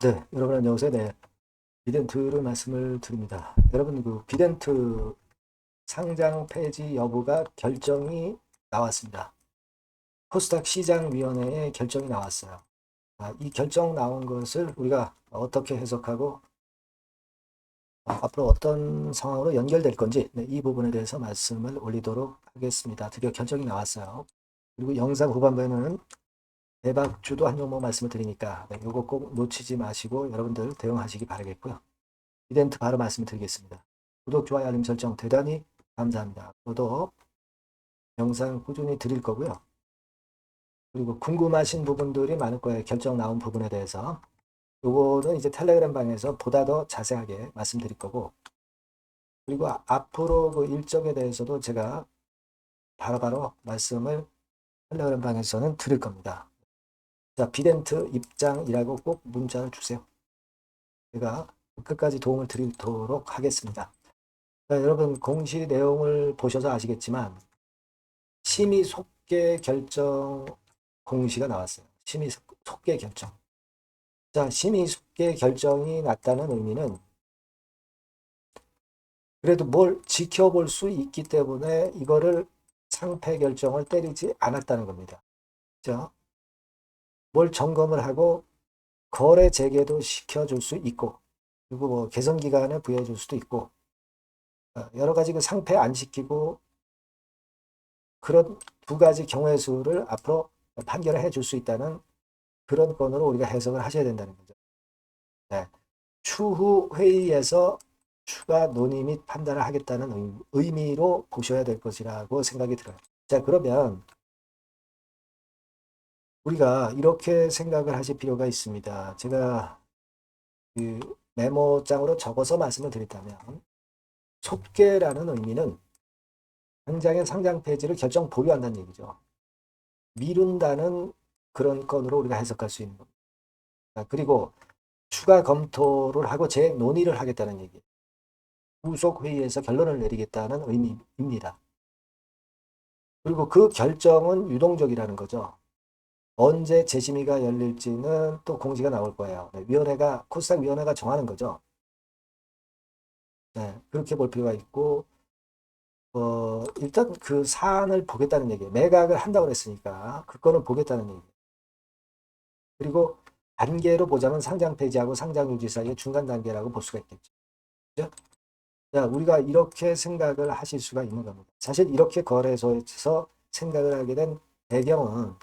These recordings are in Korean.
네, 여러분 안녕하세요. 네, 비덴트를 말씀을 드립니다. 여러분 그 비덴트 상장 폐지 여부가 결정이 나왔습니다. 코스닥 시장위원회의 결정이 나왔어요. 아, 이 결정 나온 것을 우리가 어떻게 해석하고 어, 앞으로 어떤 상황으로 연결될 건지 네, 이 부분에 대해서 말씀을 올리도록 하겠습니다. 드디어 결정이 나왔어요. 그리고 영상 후반부에는 대박주도 한 종목 말씀을 드리니까 네, 이거 꼭 놓치지 마시고 여러분들 대응하시기 바라겠고요. 이벤트 바로 말씀드리겠습니다. 구독, 좋아요, 알림 설정 대단히 감사합니다. 저도 영상 꾸준히 드릴 거고요. 그리고 궁금하신 부분들이 많을 거예요. 결정 나온 부분에 대해서. 요거는 이제 텔레그램 방에서 보다 더 자세하게 말씀드릴 거고 그리고 아- 앞으로 그 일정에 대해서도 제가 바로 바로 말씀을 텔레그램 방에서는 드릴 겁니다. 자, 비덴트 입장이라고 꼭 문자를 주세요. 제가 끝까지 도움을 드리도록 하겠습니다. 자, 여러분 공시 내용을 보셔서 아시겠지만 심의 속개 결정 공시가 나왔어요. 심의 속- 속개 결정. 자, 심의 속개 결정이 났다는 의미는 그래도 뭘 지켜볼 수 있기 때문에 이거를 상패 결정을 때리지 않았다는 겁니다. 그죠? 뭘 점검을 하고 거래 재개도 시켜줄 수 있고 그리고 뭐 개선 기간을 부여해 줄 수도 있고 어, 여러 가지 그 상패 안 시키고 그런 두 가지 경우의 수를 앞으로 판결을 해줄 수 있다는 그런 건으로 우리가 해석을 하셔야 된다는 거죠. 네. 추후 회의에서 추가 논의 및 판단을 하겠다는 의- 의미로 보셔야 될 것이라고 생각이 들어요. 자, 그러면 우리가 이렇게 생각을 하실 필요가 있습니다. 제가 그 메모장으로 적어서 말씀을 드렸다면 속개라는 의미는 당장의 상장 폐지를 결정 보류한다는 얘기죠. 미룬다는 그런 건으로 우리가 해석할 수 있는 겁니다. 자, 그리고 추가 검토를 하고 재논의를 하겠다는 얘기. 후속 회의에서 결론을 내리겠다는 의미입니다. 그리고 그 결정은 유동적이라는 거죠. 언제 재심의가 열릴지는 또 공지가 나올 거예요. 네, 위원회가 코스닥 위원회가 정하는 거죠. 네, 그렇게 볼 필요가 있고 어, 일단 그 사안을 보겠다는 얘기예요. 매각을 한다고 그랬으니까 그 건을 보겠다는 얘기. 그리고 단계로 보자면 상장 폐지하고 상장 유지 사이의 중간 단계라고 볼 수가 있겠죠. 그죠? 자, 우리가 이렇게 생각을 하실 수가 있는 겁니다. 사실 이렇게 거래소에서 생각을 하게 된 배경은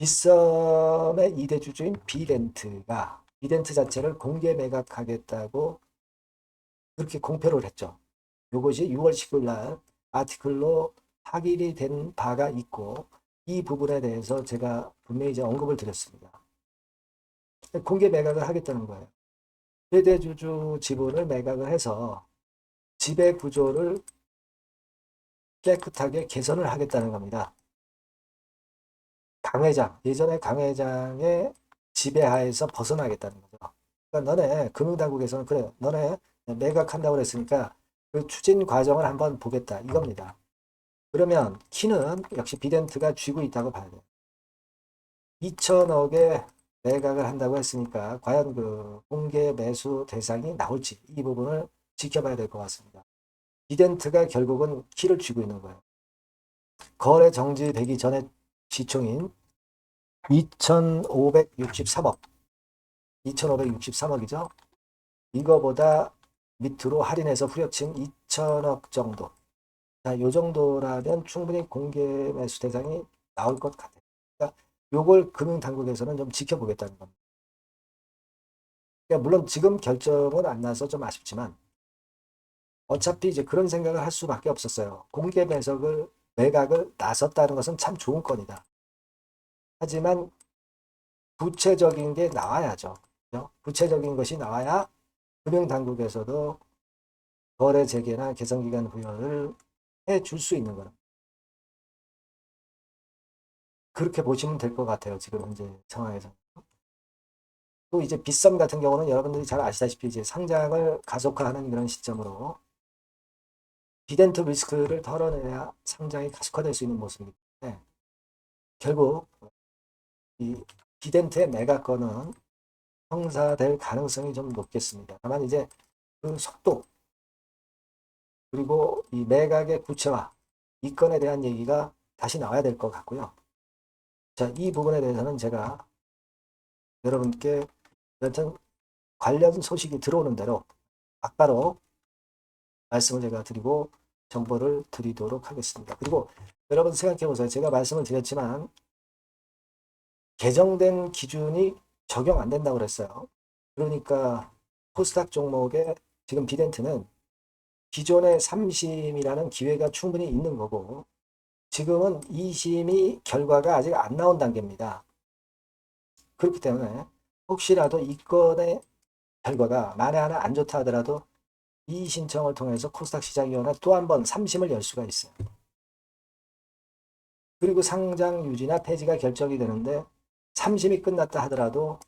빗썸의 2대 주주인 비덴트가 비덴트 자체를 공개 매각하겠다고 그렇게 공표를 했죠. 이것이 6월 19일 날 아티클로 확인이 된 바가 있고 이 부분에 대해서 제가 분명히 이제 언급을 드렸습니다. 공개 매각을 하겠다는 거예요. 최대 주주 지분을 매각을 해서 지배 구조를 깨끗하게 개선을 하겠다는 겁니다. 강회장, 예전에 강회장의 지배하에서 벗어나겠다는 거죠. 그러니까 너네 금융당국에서는 그래, 너네 매각한다고 그랬으니까 그 추진 과정을 한번 보겠다 이겁니다. 그러면 키는 역시 비덴트가 쥐고 있다고 봐야 돼요. 2천억에 매각을 한다고 했으니까 과연 그 공개 매수 대상이 나올지 이 부분을 지켜봐야 될 것 같습니다. 비덴트가 결국은 키를 쥐고 있는 거예요. 거래 정지되기 전에 시총인 2,563억. 2,563억이죠. 이거보다 밑으로 할인해서 후려친 2천억 정도. 자, 요 정도라면 충분히 공개 매수 대상이 나올 것 같아요. 그러니까 요걸 금융당국에서는 좀 지켜보겠다는 겁니다. 그러니까 물론 지금 결정은 안 나서 좀 아쉽지만 어차피 이제 그런 생각을 할 수밖에 없었어요. 공개 매석을 매각을 나섰다는 것은 참 좋은 건이다. 하지만 구체적인 게 나와야죠. 그죠? 구체적인 것이 나와야 금융당국에서도 거래 재개나 개선기간 부여를 해 줄 수 있는 거는 그렇게 보시면 될 것 같아요. 지금 현재 상황에서. 또 이제 빗썸 같은 경우는 여러분들이 잘 아시다시피 이제 상장을 가속화하는 그런 시점으로 비덴트 리스크를 털어내야 상장이 가속화될 수 있는 모습이기 때문에 결국 이 비덴트의 매각권은 형사될 가능성이 좀 높겠습니다. 다만 이제 그 속도 그리고 이 매각의 구체화 이 건에 대한 얘기가 다시 나와야 될 것 같고요. 자, 이 부분에 대해서는 제가 여러분께 여튼 관련 소식이 들어오는 대로 바로 말씀을 제가 드리고 정보를 드리도록 하겠습니다. 그리고 여러분 생각해 보세요. 제가 말씀을 드렸지만 개정된 기준이 적용 안 된다고 그랬어요. 그러니까 코스닥 종목의 지금 비덴트는 기존의 3심이라는 기회가 충분히 있는 거고 지금은 2심이 결과가 아직 안 나온 단계입니다. 그렇기 때문에 혹시라도 이 건의 결과가 만에 하나 안 좋다 하더라도 이 신청을 통해서 코스닥 시장위원회 또 한 번 3심을 열 수가 있어요. 그리고 상장 유지나 폐지가 결정이 되는데 3심이 끝났다 하더라도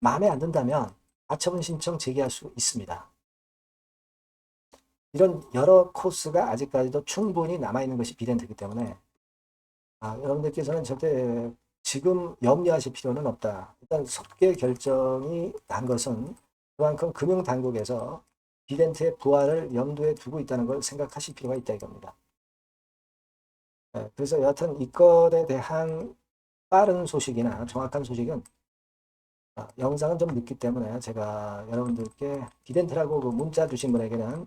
마음에 안 든다면 가처분 신청 제기할 수 있습니다. 이런 여러 코스가 아직까지도 충분히 남아있는 것이 비덴트이기 때문에 아, 여러분들께서는 절대 지금 염려하실 필요는 없다. 일단 속계 결정이 난 것은 그만큼 금융당국에서 비덴트의 부활을 염두에 두고 있다는 걸 생각하실 필요가 있다 이겁니다. 네, 그래서 여하튼 이 건에 대한 빠른 소식이나 정확한 소식은 아, 영상은 좀 늦기 때문에 제가 여러분들께 비덴트라고 그 문자 주신 분에게는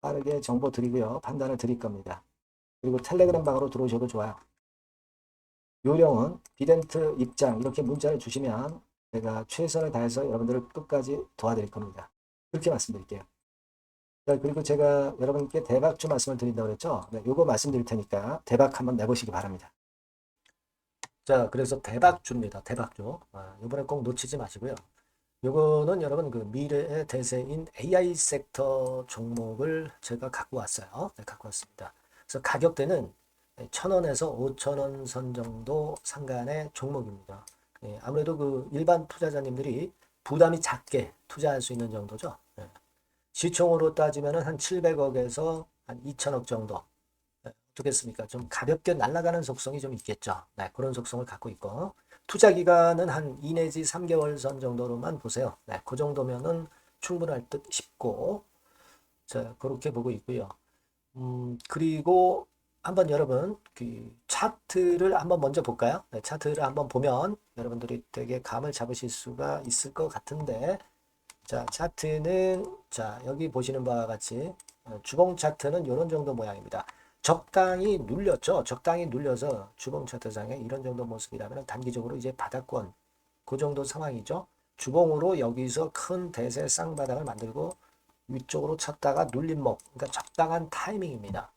빠르게 정보 드리고요. 판단을 드릴 겁니다. 그리고 텔레그램 방으로 들어오셔도 좋아요. 요령은 비덴트 입장 이렇게 문자를 주시면 제가 최선을 다해서 여러분들을 끝까지 도와드릴 겁니다. 그렇게 말씀드릴게요. 자, 그리고 제가 여러분께 대박 주 말씀을 드린다고 그랬죠? 네, 요거 말씀드릴 테니까 대박 한번 내보시기 바랍니다. 자, 그래서 대박주입니다. 대박주. 아, 이번에 꼭 놓치지 마시고요. 요거는 여러분 그 미래의 대세인 AI 섹터 종목을 제가 갖고 왔어요. 네, 갖고 왔습니다. 그래서 가격대는 1,000원에서 5,000원 선 정도 상간의 종목입니다. 예, 아무래도 그 일반 투자자님들이 부담이 작게 투자할 수 있는 정도죠. 예. 시총으로 따지면 한 700억에서 한 2천억 정도. 예, 어떻겠습니까? 좀 가볍게 날아가는 속성이 좀 있겠죠. 네, 그런 속성을 갖고 있고. 투자 기간은 한 2 내지 3개월 선 정도로만 보세요. 네, 그 정도면은 충분할 듯 싶고, 자, 그렇게 보고 있고요. 음, 그리고 한번 여러분, 그 차트를 한번 먼저 볼까요? 네, 차트를 한번 보면 여러분들이 되게 감을 잡으실 수가 있을 것 같은데, 자, 차트는, 자, 여기 보시는 바와 같이, 어, 주봉 차트는 이런 정도 모양입니다. 적당히 눌렸죠. 적당히 눌려서 주봉 차트상에 이런 정도 모습이라면 단기적으로 이제 바닥권 그 정도 상황이죠. 주봉으로 여기서 큰 대세 쌍바닥을 만들고 위쪽으로 쳤다가 눌림목 그러니까 적당한 타이밍입니다.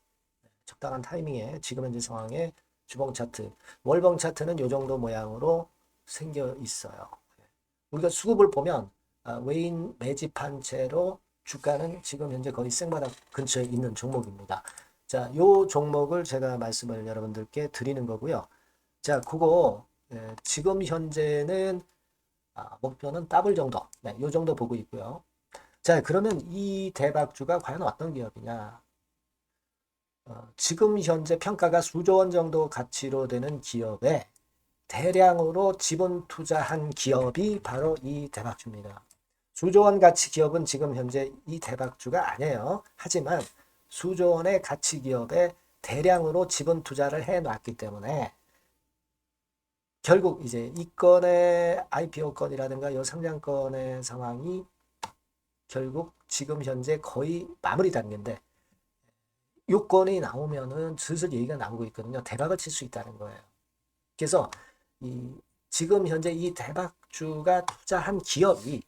적당한 타이밍에 지금 현재 상황에 주봉 차트 월봉 차트는 이 정도 모양으로 생겨 있어요. 우리가 수급을 보면 아, 외인 매집한 채로 주가는 지금 현재 거의 생바닥 근처에 있는 종목입니다. 자, 요 종목을 제가 말씀을 여러분들께 드리는 거고요. 자, 그거 예, 지금 현재는 아, 목표는 더블 정도, 네, 요 정도 보고 있고요. 자, 그러면 이 대박주가 과연 어떤 기업이냐? 어, 지금 현재 평가가 수조 원 정도 가치로 되는 기업에 대량으로 지분 투자한 기업이 바로 이 대박주입니다. 수조 원 가치 기업은 지금 현재 이 대박주가 아니에요. 하지만 수조 원의 가치 기업에 대량으로 지분 투자를 해 놨기 때문에 결국 이제 이 건의 IPO 건이라든가 이 상장 건의 상황이 결국 지금 현재 거의 마무리 단계인데 요건이 나오면은 슬슬 얘기가 나오고 있거든요. 대박을 칠 수 있다는 거예요. 그래서 이 지금 현재 이 대박주가 투자한 기업이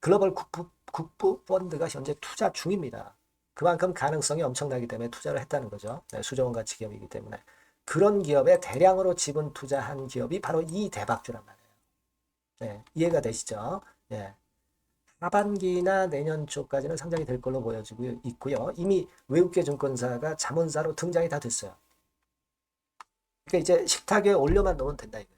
글로벌 국부, 국부 펀드가 현재 투자 중입니다. 그만큼 가능성이 엄청나기 때문에 투자를 했다는 거죠. 네, 수조원 가치 기업이기 때문에. 그런 기업에 대량으로 지분 투자한 기업이 바로 이 대박주란 말이에요. 네, 이해가 되시죠? 네. 하반기나 내년 초까지는 상장이 될 걸로 보여지고 있고요. 이미 외국계 증권사가 자문사로 등장이 다 됐어요. 그러니까 이제 식탁에 올려만 놓으면 된다 이거예요.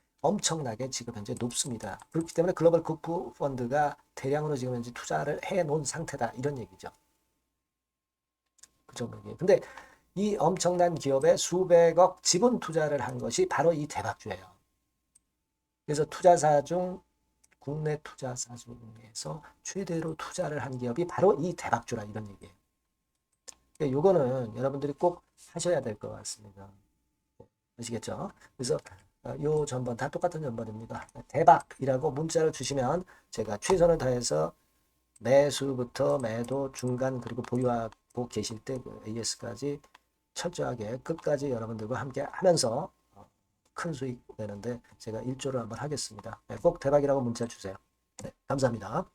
엄청나게 지금 현재 높습니다. 그렇기 때문에 글로벌 국부 펀드가 대량으로 지금 현재 투자를 해 놓은 상태다. 이런 얘기죠. 그 정도예요. 근데 이 엄청난 기업에 수백억 지분 투자를 한 것이 바로 이 대박주예요. 그래서 투자사 중 국내 투자사 중에서 최대로 투자를 한 기업이 바로 이 대박주라 이런 얘기예요. 그러니까 요거는 여러분들이 꼭 하셔야 될 것 같습니다. 네, 아시겠죠? 그래서 어, 요 전번 다 똑같은 전번입니다. 대박이라고 문자를 주시면 제가 최선을 다해서 매수부터 매도 중간 그리고 보유하고 계실 때 그 AS까지 철저하게 끝까지 여러분들과 함께 하면서 어, 큰 수익 내는데 제가 일조를 한번 하겠습니다. 네, 꼭 대박이라고 문자 주세요. 네, 감사합니다.